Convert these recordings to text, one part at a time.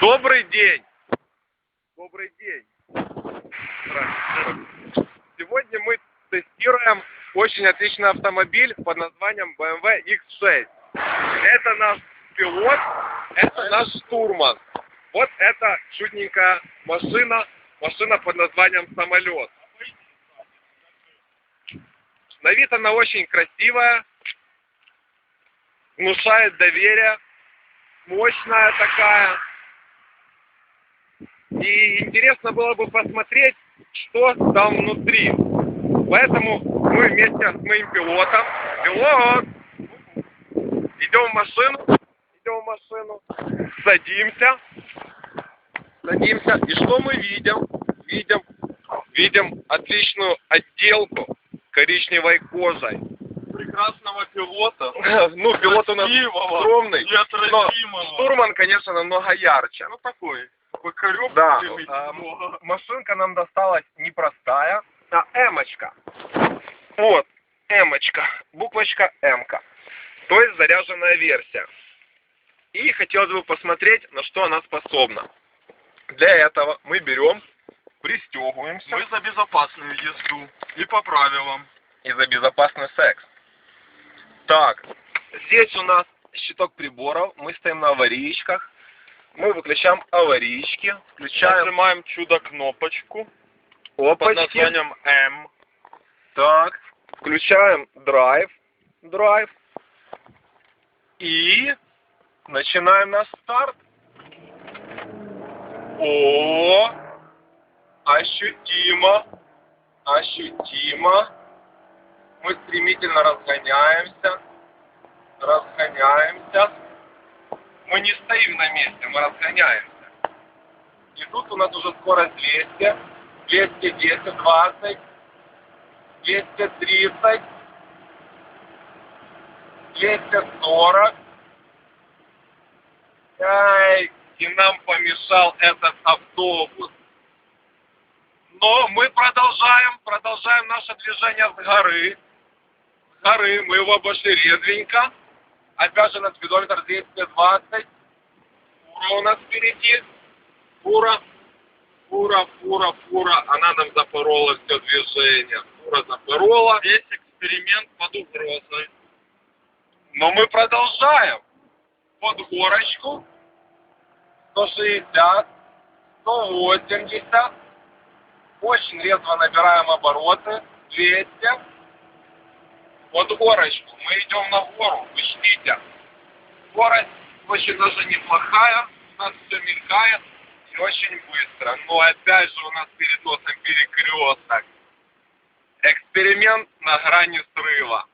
Добрый день. Добрый день. Сегодня мы тестируем очень отличный автомобиль под названием BMW X6. Это наш пилот, это наш штурман. Вот это чудненькая машина, машина под названием самолет. На вид она очень красивая, внушает доверие, мощная такая. И интересно было бы посмотреть, что там внутри. Поэтому мы вместе с моим пилотом, пилот, идем в машину, идем в машину, садимся, садимся, и что мы видим? Видим, видим отличную отделку коричневой кожей. прекрасного пилота. Ну, пилот у нас скромный, но штурман, конечно, намного ярче. Ну такой, покорёб Да, а, машинка нам досталась не простая, а эмочка. Вот, эмочка, буквочка эмка. То есть заряженная версия. И хотелось бы посмотреть, на что она способна. Для этого мы берем, пристегиваемся Мы за безопасную езду и по правилам. и за безопасный секс. Так, здесь у нас щиток приборов, мы стоим на аварийках, мы выключаем аварийки, включаем Нажимаем чудо-кнопочку под опачки. названием М. Так, включаем драйв, драйв. И начинаем наш старт. О, ощутимо, ощутимо. Мы стремительно разгоняемся, разгоняемся. Мы не стоим на месте, мы разгоняемся. И тут у нас уже скорость 200, 210, 20, 230, 240. Ай, и нам помешал этот автобус. Но мы продолжаем, продолжаем наше движение с горы. С горы мы его обошли резвенько. Опять же на спидометр 220. Фура у нас впереди. Фура, фура, фура, фура. Она нам запорола все движение. Фура запорола. Весь эксперимент под угрозой. Но мы продолжаем. Под горочку. 160, 180. Очень резво набираем обороты. 200. Под горочку. Мы идем на гору. Ждите. Скорость очень даже неплохая. У нас все мелькает. И очень быстро. Но опять же у нас перед носом перекресток. Эксперимент на грани срыва.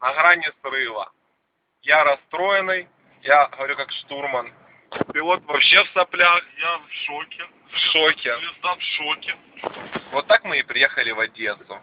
На грани срыва. Я расстроенный, я говорю как штурман. Пилот вообще в соплях, Я в шоке. в шоке. Звезда в шоке. Вот так мы и приехали в Одессу.